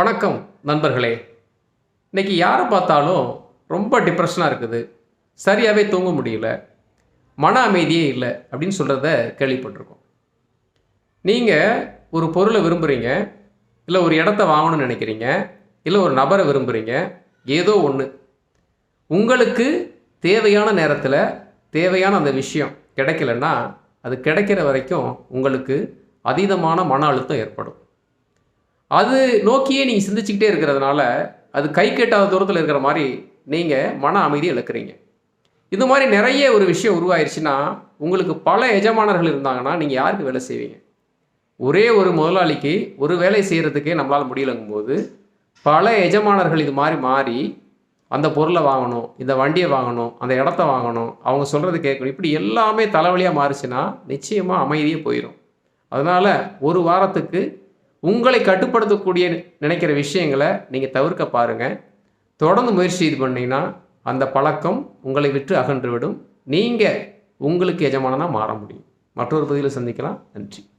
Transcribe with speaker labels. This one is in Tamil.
Speaker 1: வணக்கம் நண்பர்களே. இன்னைக்கு யாரை பார்த்தாலும் ரொம்ப டிப்ரெஷனாக இருக்குது. சரியாகவே தூங்க முடியல. மன அமைதியே இல்லை அப்படின்னு சொல்கிறத கேள்விப்பட்டிருக்கோம். நீங்கள் ஒரு பொருளை விரும்புகிறீங்க இல்லை ஒரு இடத்த வாங்கணும்னு நினைக்கிறீங்க இல்லை ஒரு நபரை விரும்புகிறீங்க ஏதோ ஒன்று உங்களுக்கு தேவையான நேரத்தில் தேவையான அந்த விஷயம் கிடைக்கலன்னா அது கிடைக்கிற வரைக்கும் உங்களுக்கு அதீதமான மன அழுத்தம் ஏற்படும். அது நோக்கியே நீங்கள் சிந்திச்சுக்கிட்டே இருக்கிறதுனால அது கை கெட்டாத தூரத்தில் இருக்கிற மாதிரி நீங்கள் மன அமைதி இழக்கிறீங்க. இந்த மாதிரி நிறைய ஒரு விஷயம் உருவாயிருச்சுன்னா உங்களுக்கு பல எஜமானர்கள் இருந்தாங்கன்னா நீங்கள் யாருக்கு வேலை செய்வீங்க? ஒரே ஒரு முதலாளிக்கு ஒரு வேலை செய்கிறதுக்கே நம்மளால் முடியலங்கும் போது பல எஜமானர்கள் இது மாதிரி மாறி அந்த பொருளை வாங்கணும் இந்த வண்டியை வாங்கணும் அந்த இடத்த வாங்கணும் அவங்க சொல்கிறது கேட்கணும் இப்படி எல்லாமே தலைவலியாக மாறுச்சுன்னா நிச்சயமாக அமைதியே போயிடும் அதனால் ஒரு வாரத்துக்கு உங்களை கட்டுப்படுத்தக்கூடிய நினைக்கிற விஷயங்களை நீங்கள் தவிர்க்க பாருங்கள் தொடர்ந்து முயற்சி இது பண்ணிங்கன்னா அந்த பழக்கம் உங்களை விட்டு அகன்று விடும். நீங்கள் உங்களுக்கு எஜமானனாக மாற முடியும். மற்றொரு பகுதியில் சந்திக்கலாம். நன்றி.